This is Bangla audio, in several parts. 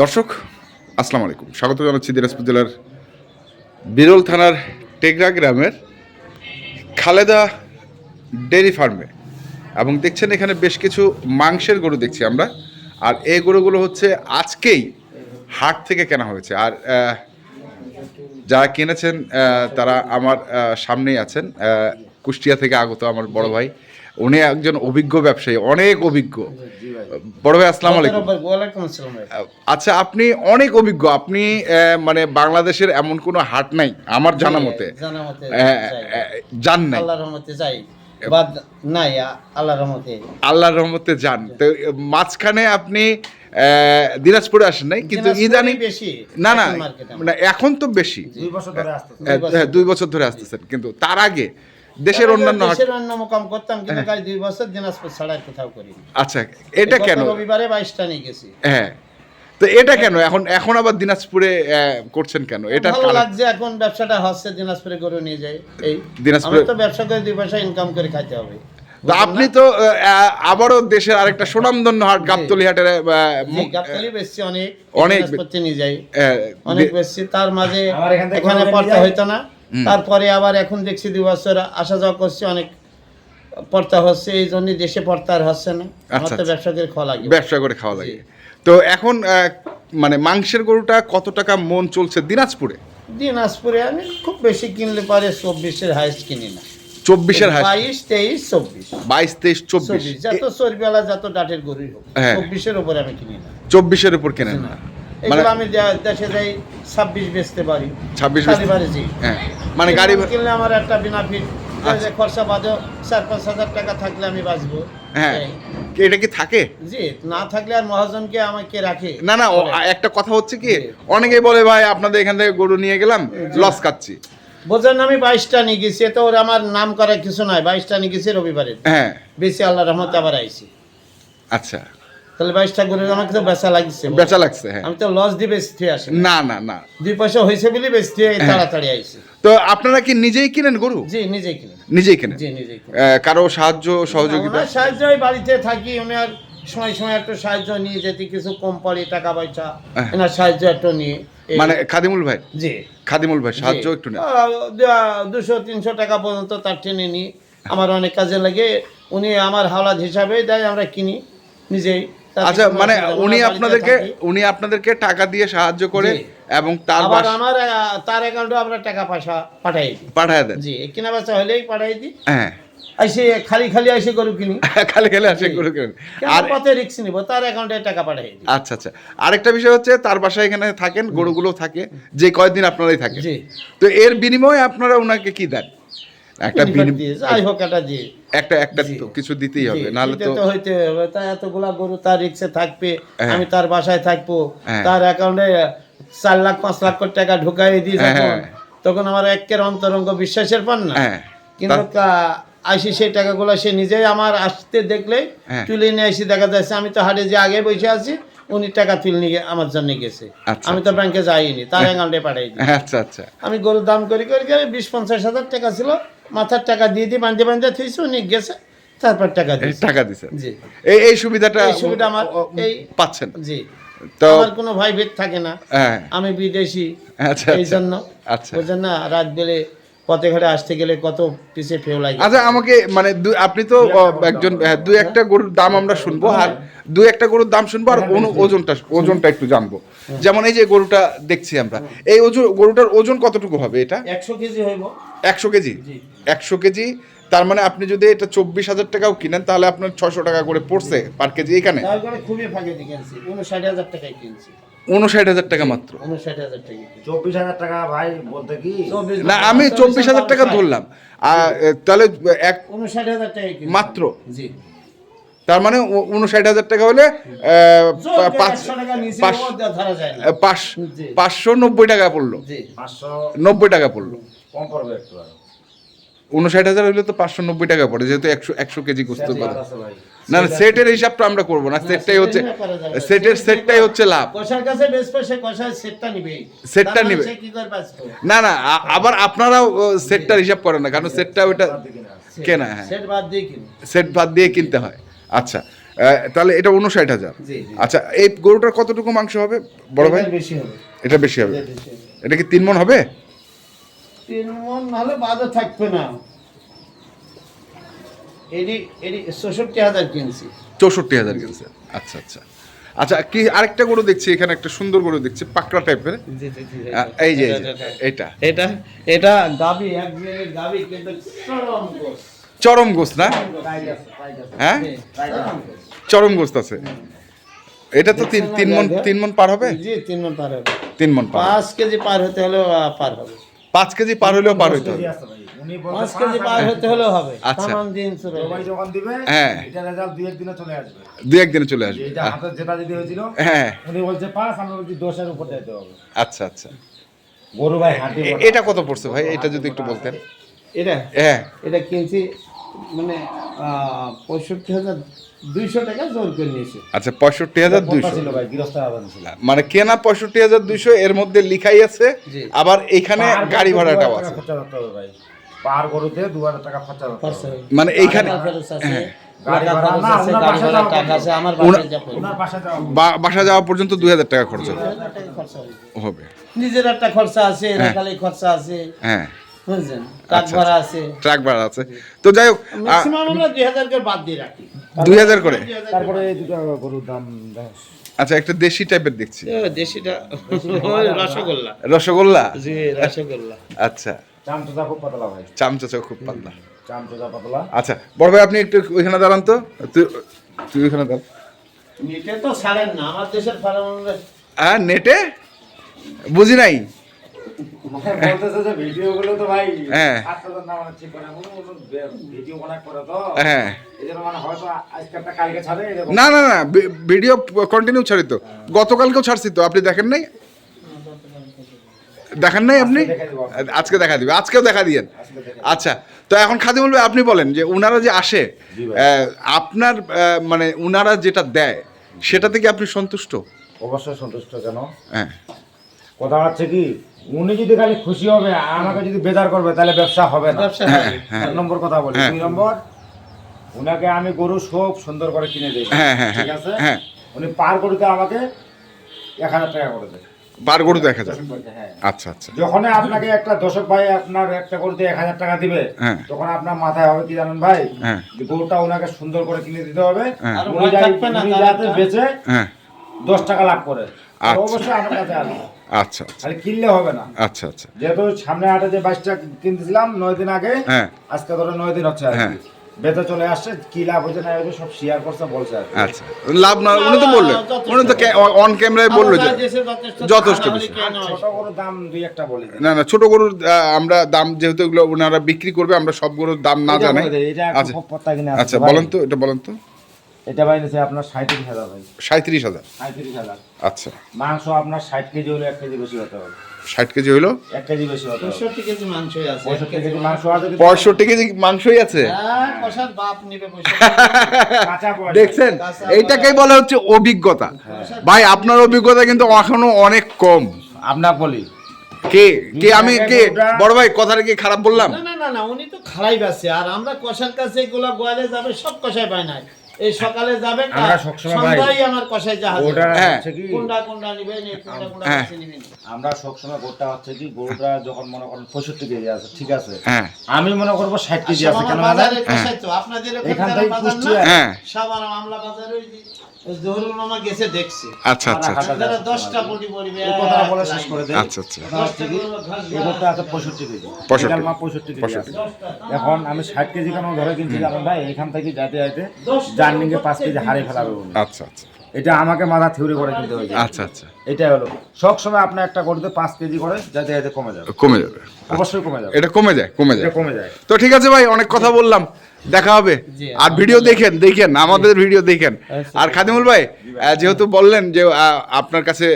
দর্শক, আসসালামু আলাইকুম। স্বাগত জানাচ্ছি দিনাজপুর জেলার বিরল থানার টেকরা গ্রামের খালেদা ডেয়ারি ফার্মে। এবং দেখছেন এখানে বেশ কিছু মাংসের গরু দেখছি আমরা। আর এই গরুগুলো হচ্ছে আজকেই হাট থেকে কেনা হয়েছে। আর যারা কিনেছেন তারা আমার সামনেই আছেন। কুষ্টিয়া থেকে আগত আমার বড় ভাই। উনি একজন অভিজ্ঞ ব্যবসায়ী অনেক অভিজ্ঞ। বড় ভাই আসসালাম আলাইকুম। আচ্ছা আপনি অনেক অভিজ্ঞ। আপনি মানে বাংলাদেশের এমন কোনো হাট নাই আমার জানা মতে। জান নাই। যাই। নাই আল্লাহর রহমতে। আল্লাহর রহমতে যান। তো মাঝখানে আপনি দিনাজপুরে আসেন নাই? কিন্তু ইদানিং বেশি না না এখন তো বেশি। হ্যাঁ, দুই বছর ধরে আসতেছেন। কিন্তু তার আগে দেশের অন্যান্য দেশের অন্য মোকাম করতাম কিন্তু গাই দুই বছর দিনাজপুর ছাড়া কোথাও করি আচ্ছা এটা কেন? রবিবারে বাইশটা নিয়ে গেছি। হ্যাঁ। তো এটা কেন? এখন এখন আবার দিনাজপুরে করছেন কেন? এটা ভালো লাগছে এখন ব্যবসাটা হচ্ছে দিনাজপুরে গরু নিয়ে যাই এই দিনাজপুরে- তো ব্যবসা করে দুই পয়সা ইনকাম করে খাইতে হবে। তো আপনি তো আবারও দেশের আরেকটা সুনামধন্য হাট গাবতলি হাটের আহ, মুখ- গাবতলী বেশি অনেক অনেক নিয়ে যাই। অনেক বেশি তার মাঝে এখানে পড়তে হইতো না। তারপরে আবার এখন দেখছি দুই বছর আসা যাওয়া করছি অনেক পড়তা হচ্ছে এই জন্য দেশে পড়তা আর হচ্ছে না। আমার আচ্ছা, তো আচ্ছা। ব্যবসা করে খাওয়া লাগে। ব্যবসা করে খাওয়া লাগে। তো এখন মানে মাংসের গরুটা কত টাকা মন চলছে দিনাজপুরে? দিনাজপুরে আমি খুব বেশি কিনলে পারে চব্বিশের হাইস্ট কিনি না। চব্বিশের বাইশ তেইশ চব্বিশ। বাইশ তেইশ চব্বিশ। যত চর্বিওয়ালা যত ডাটের গরুই হোক হ্যাঁ। চব্বিশের উপরে আমি কিনি না। চব্বিশের উপর কেনেন না। এগুলো আমি দেশে যাই ছাব্বিশ বেচতে পারি। 26 খালি বাড়ি জি হ্যাঁ। মানে গাড়ি কিনলে- আমার একটা বিনা ফিট আচ্ছা। খরচা বাদেও চার পাঁচ হাজার টাকা থাকলে আমি বাঁচবো। হ্যাঁ। এটা কি থাকে? জি না থাকলে আর মহাজনকে আমাকে রাখে। না না একটা কথা হচ্ছে কি। অনেকেই বলে ভাই আপনাদের এখান থেকে গরু নিয়ে গেলাম লস খাচ্ছি। বোঝেন আমি বাইশটা নিয়ে গেছি তো ওর আমার নাম করার কিছু নাই। বাইশটা নিয়ে গেছি রবিবারে। হ্যাঁ। বেশি আল্লাহ রহমতে আবার আইছি। আচ্ছা। তাহলে বাইশটা গরু আমাকে তো বেচা লাগছে। বেচা লাগছে হ্যাঁ। আমি তো লস দিয়ে বেচতে আসি না। না না দুই পয়সা হয়েছে বলে বেচতে হ্যাঁ। তাড়াতাড়ি আইছি। তো আপনারা কি নিজেই কিনেন গরু? জি নিজেই কিনে। নিজেই কিনেন? জি নিজেই কারও সাহায্য সহযোগিতা? সাহায্য বাড়িতে থাকি উনি আর সময় সময় একটু সাহায্য নিয়ে যেতে কিছু কম পড়ে টাকা পয়সা হ্যাঁ। এনার সাহায্য একটু নিয়ে। মানে খাদিমুল ভাই? জি। খাদিমুল ভাই সাহায্য একটু দু- দুশো তিনশো টাকা পর্যন্ত তার টেনে নিই। আমার অনেক কাজে লাগে। উনি আমার হাওলাত হিসাবে দেয় আমরা কিনি নিজেই। আচ্ছা মানে উনি আপনাদেরকে উনি আপনাদেরকে টাকা দিয়ে সাহায্য করে এবং তার আবার আমার তার অ্যাকাউন্টে আমরা টাকা পয়সা পাঠাই দিই। পাঠায় দেন। জি কেনা বেচা হলেই পাঠাই দিই। হ্যাঁ। এসে খালি খালি এসে গরু কিনি খালি খালি আসে। গরু কেন আর পথে রিক্স নিব? তার অ্যাকাউন্টে টাকা পাঠাই দিই। আচ্ছা আচ্ছা। আরেকটা বিষয় হচ্ছে তার বাসায় এখানে থাকেন গরুগুলো থাকে যে কয়দিন আপনারাই থাকেন। জি। তো এর বিনিময়ে আপনারা ওনাকে কি দেন? একটা যাই হোক এটা দিয়ে একটা একটা কিছু দিতেই হবে নাহলে তো হইতে হবে তা এতগুলা গরু তার রিক্সে থাকবে হ্যাঁ। আমি তার বাসায় থাকব হ্যাঁ। তার অ্যাকাউন্টে চার লাখ পাঁচ লাখ কোটি টাকা ঢুকাই দিই হ্যাঁ। তখন আমার একের অন্তরঙ্গ বিশ্বাসের পান না কিন্তু আইসি সেই টাকাগুলো সে নিজেই আমার আসতে দেখলে। তুলে নিয়ে এসে দেখা যাচ্ছে আমি তো হাটে যে আগে বসে আছি উনি টাকা তুলে নিয়ে আমার জন্য গেছে। আচ্ছা, আমি তো ব্যাংকে যাইনি তার অ্যাকাউন্টে পাঠাই দিই। আচ্ছা আচ্ছা। আমি গরুর দাম করি করি করে বিশ পঞ্চাশ হাজার টাকা ছিল। মাথার টাকা দিয়ে দিয়ে বান্ধে বান্ধে থুইছি উনি গেছে তারপর টাকা এই দিয়েছে। টাকা দিছেন জি। এই এই সুবিধাটা এই সুবিধা আমার এই- পাচ্ছেন। জি। তো আমার কোনো ভাই ভেদ থাকে না। হ্যাঁ। আমি বিদেশি আচ্ছা এই আচ্ছা। জন্য আচ্ছা। ওই জন্য রাত বেলে পথে ঘাটে আসতে গেলে কত পিছে ফেউ লাগে। আচ্ছা আমাকে মানে দু- আপনি তো একজন হ্যাঁ, দুই একটা গরুর দাম আমরা শুনব আর দু একটা গরুর দাম শুনব আর অনু- ওজনটা ওজনটা একটু জানব। যেমন এই যে গরুটা দেখছি আমরা এই ওজন গরুটার ওজন কতটুকু হবে এটা? একশো কেজি হইব। একশো কেজি? জি। একশো কেজি তার মানে আপনি যদি এটা চব্বিশ হাজার টাকাও কিনেন তাহলে আপনার ছশো টাকা করে পড়ছে পার কেজি এখানে। খুবই ফাঁকে দিয়ে কিনছি উনষাট হাজার টাকায় কিনছি। উনষাট হাজার টাকা মাত্র। উনষাট হাজার টাকা। কিনছি চব্বিশ হাজার টাকা ভাই বলতে কি? না আমি চব্বিশ হাজার টাকা ধরলাম। তাহলে এক উনষাট হাজার টাকা মাত্র। জি। তার মানে উনষাট হাজার টাকা হলে। পাঁচশো নব্বই টাকা পড়ল। নব্বই টাকা পড়ল। কম পড়বে একটু আর। উনষাট হাজার হলে তো পাঁচশো নব্বই টাকা পড়ে যেহেতু একশো একশো কেজি গোস্ত সেট করে আছে ভাই। না না সেটের হিসাবটা আমরা করব না সেটটাই হচ্ছে সেটের সেটটাই হচ্ছে লাভ। কষার কাছে বেচবে সে কষার সেটটা নিবে। সেটটা নিবে। না না আবার আপনারাও সেটটার হিসাব করেন না কারণ সেটটা ওইটা কেনা। হ্যাঁ। সেট বাদ দিয়ে কিনে। সেট বাদ দিয়ে কিনতে হয়। আচ্ছা তাহলে এটা উনষাট হাজার। আচ্ছা এই গরুটার কতটুকু মাংস হবে বড় ভাই? এটার বেশি হবে। এটা বেশি হবে। এটা কি তিন মন হবে? তিন মন নাহলে বাদও থাকবে না। এডি এডি চৌষট্টি হাজার কিনছি। চৌষট্টি হাজার কিনছে। আচ্ছা আচ্ছা। আচ্ছা কি আরেকটা গরু দেখছি এখানে একটা সুন্দর গরু দেখছি পাকড়া টাইপের জি জি জি এই যে এইটা এটা এটা গাবি এক গাবি কিন্তু চরম গোস। চরম গোস না? হ্যাঁ? চরম গোস্ত আছে। এটা তো তিন তিন মন তিন মন পার হবে? জি তিন মন পার হবে। তিন মন পার পাঁচ কেজি পার হতে হলেও পার হবে। পাঁচ কেজি পার হলেও পার হইতে হবে। পাঁচ কেজি পার হতে হলেও হবে। আচ্ছা। তামাম দিন চলে সবাই যখন দিবে হ্যাঁ। এটা রেজাল্ট দুই একদিনে চলে আসবে। দু একদিনে চলে আসবে। হাতে যেটা যদি হয়েছিল হ্যাঁ। উনি বলছে পাঁচ আমরা বলছি দশের উপর যেতে হবে। আচ্ছা আচ্ছা। গরু ভাই হাঁটি এটা কত পড়ছে ভাই? এটা যদি একটু বলতেন। এটা? হ্যাঁ। এটা কিনছি মানে পঁয়ষট্টি হাজার দুইশো টাকা জোর করে নিয়েছে। আচ্ছা পঁয়ষট্টি হাজার দুইশো। ছিল ভাই গৃহস্থ আদান ছিল। মানে কেনা পঁয়ষট্টি হাজার দুইশো এর মধ্যে লিখাই আছে। আবার এখানে গাড়ি ভাড়াটাও আছে। পার গরুতে দু হাজার টাকা খরচা। মানে এইখানে টাকা খরচ আছে, হ্যাঁ। বাসা যাওয়া পর্যন্ত দুই হাজার টাকা খরচ হবে। নিজের একটা খরচা আছে হ্যাঁ। খরচা আছে। হ্যাঁ। ট্রাক আচ্ছা, ভাড়া আছে। ট্রাক ভাড়া আছে। তো যাই হোক আমরা দুই হাজার করে বাদ দিয়ে রাখি। দুই হাজার করে? তারপরে গরুর দাম আচ্ছা একটা দেশি টাইপের দেখছি। দেশিটা রসগোল্লা। রসগোল্লা? জি রসগোল্লা। আচ্ছা। চামচা খুব পাতলা ভাই। চামচা খুব পাতলা। চামচা পাতলা। আচ্ছা বড় ভাই আপনি একটু ওইখানে দাঁড়ান তো। তুই তুই ওইখানে দাঁড়ান নিতে তো ছাড়েন না আমার দেশের ফার্ম হ্যাঁ নেটে? বুঝি নাই। ভিডিও গুলো তো ভাই হ্যাঁ। হ্যাঁ। মানে না না না ভিডিও কন্টিনিউ ছাড়ি তো। গতকালকেও ছাড়ছি তো আপনি দেখেন নাই? দেখেন নাই আপনি? আজকে দেখা দিবে আজকেও দেখা দিয়েন আচ্ছা তো এখন খাদিমুল ভাই আপনি বলেন যে উনারা যে আসে আপনার মানে উনারা যেটা দেয় সেটা থেকে আপনি সন্তুষ্ট? অবশ্যই সন্তুষ্ট কেন? হ্যাঁ। কথা হচ্ছে কি উনি যদি খালি খুশি হবে আমাকে যদি বেজার করবে তাহলে ব্যবসা হবে না। ব্যবসা হ্যাঁ হ্যাঁ। এক নম্বর কথা বলি। হ্যাঁ। দুই নম্বর উনাকে আমি গরু সব সুন্দর করে কিনে দিই। হ্যাঁ, হ্যাঁ, ঠিক আছে? হ্যাঁ। উনি পার গরুতে আমাকে এক হাজার টাকা করে দেয়। বার গরু দেখা যায়। হ্যাঁ আচ্ছা আচ্ছা। যখনই আপনাকে একটা দশক ভাই আপনার একটা গরুতে এক হাজার টাকা দিবে হ্যাঁ। তখন আপনার মাথায় হবে কি জানেন ভাই? হ্যাঁ। গরুটা ওনাকে সুন্দর করে কিনে দিতে হবে হ্যাঁ। যাতে বেচে হ্যাঁ। দশ টাকা লাভ করে। আচ্ছা। অবশ্যই আমার কাছে আসবে। আচ্ছা আচ্ছা। খালি কিনলে হবে না। আচ্ছা আচ্ছা। যেহেতু সামনে হাটে যে বাইশটা কিনতেছিলাম নয় দিন আগে হ্যাঁ। আজকে ধরো নয় দিন হচ্ছে বেঁচে চলে আসছে কি লাভ হয়েছে না হয়েছে সব শেয়ার করছে বলছে আচ্ছা। লাভ না উনি তো বললেন। উনি তো অন ক্যামেরায় বলল যে যথেষ্ট বেশি। ছোট গরুর দাম দুই একটা বলে না না ছোট গরুর আমরা দাম যেহেতু এগুলো ওনারা বিক্রি করবে আমরা সব গরুর দাম না জানি আচ্ছা। আচ্ছা। বলেন তো এটা বলেন তো। এটা ভাই নিছে আপনার সাঁত্রিশ হাজার ভাই। সাঁত্রিশ হাজার। সাঁত্রিশ হাজার। আচ্ছা। মাংস আপনার ষাট কেজি হলে এক কেজি বেশি হতে হবে। ষাট কেজি হইল? পঁয়ষট্টি কেজি মাংসই আছে। দেখছেন? এইটাকেই বলা হচ্ছে অভিজ্ঞতা। ভাই আপনার অভিজ্ঞতা কিন্তু এখনও অনেক কম। আপনার বলি। কে কে আমি কে? বড় ভাই কথাটা কি খারাপ বললাম? না না না উনি তো খারাই আর আমরা কষার কাছে এগুলা গোয়ালে যাবে সব পাই নাই। এই সকালে যাবেন আমরা সবসময় ভাই- আমার কষাই জাহাজ ওটা। হচ্ছে কি কোনটা কোনটা নিবেন নে কোনটা কোনটা হ্যাঁ। বেশি নিবে না। আমরা সবসময় গোটা হচ্ছে কি গরুটা যখন মনে করেন পঁয়ষট্টি কেজি আছে ঠিক আছে হ্যাঁ আমি মনে করব ষাট কেজি আছে আমার কেন? তো আপনাদের ওখানে এখান থেকে বাজার না, হ্যাঁ সব আমার আমলা বাজারে ওই জহুরুল মামা গেছে দেখছে। আচ্ছা আচ্ছা আচ্ছা। যারা যাচ্ছে দশটা না। এই কথাটা বলে শেষ করে দেয় আচ্ছা আচ্ছা। কথা হচ্ছে এই গরুটা আছে পঁয়ষট্টি কেজি। মা আছে। এখন আমি ষাট কেজি কেন ধরে কিনছি জানেন ভাই? এখান থেকে যাতে যাইতে জার্নিংয়ে পাঁচ কেজি হারিয়ে ফেলাবে আচ্ছা আচ্ছা। এটা আমাকে মাথা থিওরি করে কিনতে হয়েছে। আচ্ছা আচ্ছা। এটাই হলো। সব সময় আপনার একটা গরুতে পাঁচ কেজি করে যাতে যাতে কমে যাবে। কমে যাবে। অবশ্যই কমে যাবে। এটা কমে যায় কমে যায়। কমে যায়। তো ঠিক আছে ভাই অনেক কথা বললাম। দেখা হবে আর ভিডিও দেখেন দেখেন আমাদের ভিডিও দেখেন আচ্ছা। আর খাদিমুল ভাই যেহেতু বললেন যে আপনার কাছে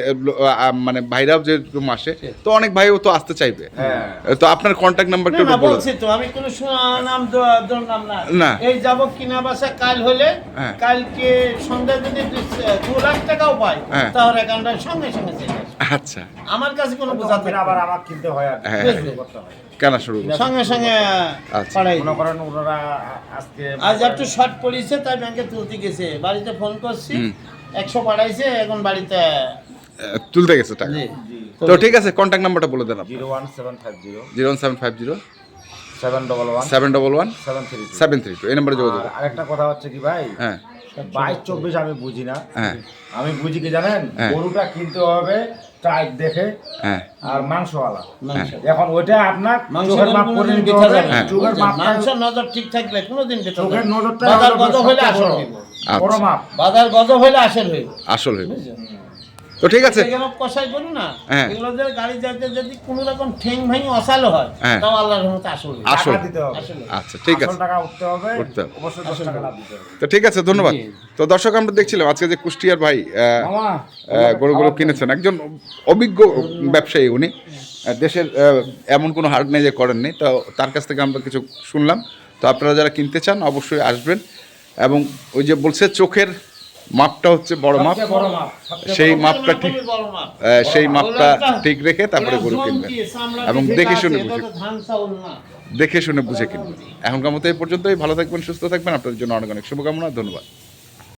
মানে ভাইরাও যে আসে তো অনেক ভাইও তো আসতে চাইবে হ্যাঁ তো আপনার কন্ট্যাক্ট নাম্বারটা একটু বলুন বলছি তো আমি কোনো নাম ধরলাম না না। এই যাব কিনা বাসা কাল হলে হ্যাঁ। কালকে সন্ধ্যায় যদি দু- দু লাখ টাকাও পাই হ্যাঁ। তাহলে অ্যাকাউন্টে সঙ্গে সঙ্গে চলে আচ্ছা আমার কাছে কোনো বোঝা তখন আবার। আমার কিনতে হয় আর। হ্যাঁ। কেনা শুরু সঙ্গে সঙ্গে আচ্ছা। করেন ওনারা আজকে আজ একটু শর্ট পড়েছে তাই ব্যাংকে তুলতে গেছে। বাড়িতে ফোন করছি একশো পাঠাইছে এখন বাড়িতে তুলতে গেছে টাকা। তো ঠিক আছে কন্ট্যাক্ট নাম্বারটা বলে দেন zero one seven five zero. Zero seven five zero. Seven double one. Seven double one. Seven three seven three two এই নাম্বারে যোগাযোগ। আরেকটা কথা হচ্ছে কি ভাই? হ্যাঁ। বাইশ চব্বিশ আমি বুঝি না। হ্যাঁ। আমি বুঝি কি জানেন? হ্যাঁ। গরুটা কিনতে হবে টাইট দেখে। হ্যাঁ। আর মাংসওয়ালা। মাংস। এখন ওইটা আপনার চোখের মাপ করে নিতে হবে। চোখের মাপ মাংস নজর ঠিক থাকলে কোনোদিন চোখের নজরটা বাজার হলো গত হইলে আসল বড়। হইব। বড়। মাপ। বাজার গত হইলে আসল হইব। আসল হইব। তো ঠিক আছে। কষাই করু না হ্যাঁ। এগুলো যে গাড়ি যাতে যদি কোনো রকম ঠেং ভাঙি অসালো হয় হ্যাঁ। তাও আল্লাহর রহমতে আসল। আসল। দিতে হবে। আচ্ছা ঠিক আছে। টাকা উঠতে হবে উঠতে। অবশ্যই দশ টাকা লাভ দিতে হবে। তো ঠিক আছে ধন্যবাদ। তো দর্শক আমরা দেখছিলাম আজকে যে কুষ্টিয়ার ভাই গরুগুলো কিনেছেন একজন অভিজ্ঞ ব্যবসায়ী উনি। দেশের এমন কোনো হার্ড নেই যে করেননি। তো তার কাছ থেকে আমরা কিছু শুনলাম। তো আপনারা যারা কিনতে চান অবশ্যই আসবেন। এবং ওই যে বলছে চোখের মাপটা হচ্ছে বড় মাপ। সেই মাপটা ঠিক সেই মাপটা ঠিক রেখে তারপরে গরু কিনবেন এবং দেখে শুনে বুঝে দেখে শুনে বুঝে কিনবেন এখনকার মতো এই পর্যন্তই। ভালো থাকবেন সুস্থ থাকবেন। আপনাদের জন্য অনেক অনেক শুভকামনা। ধন্যবাদ।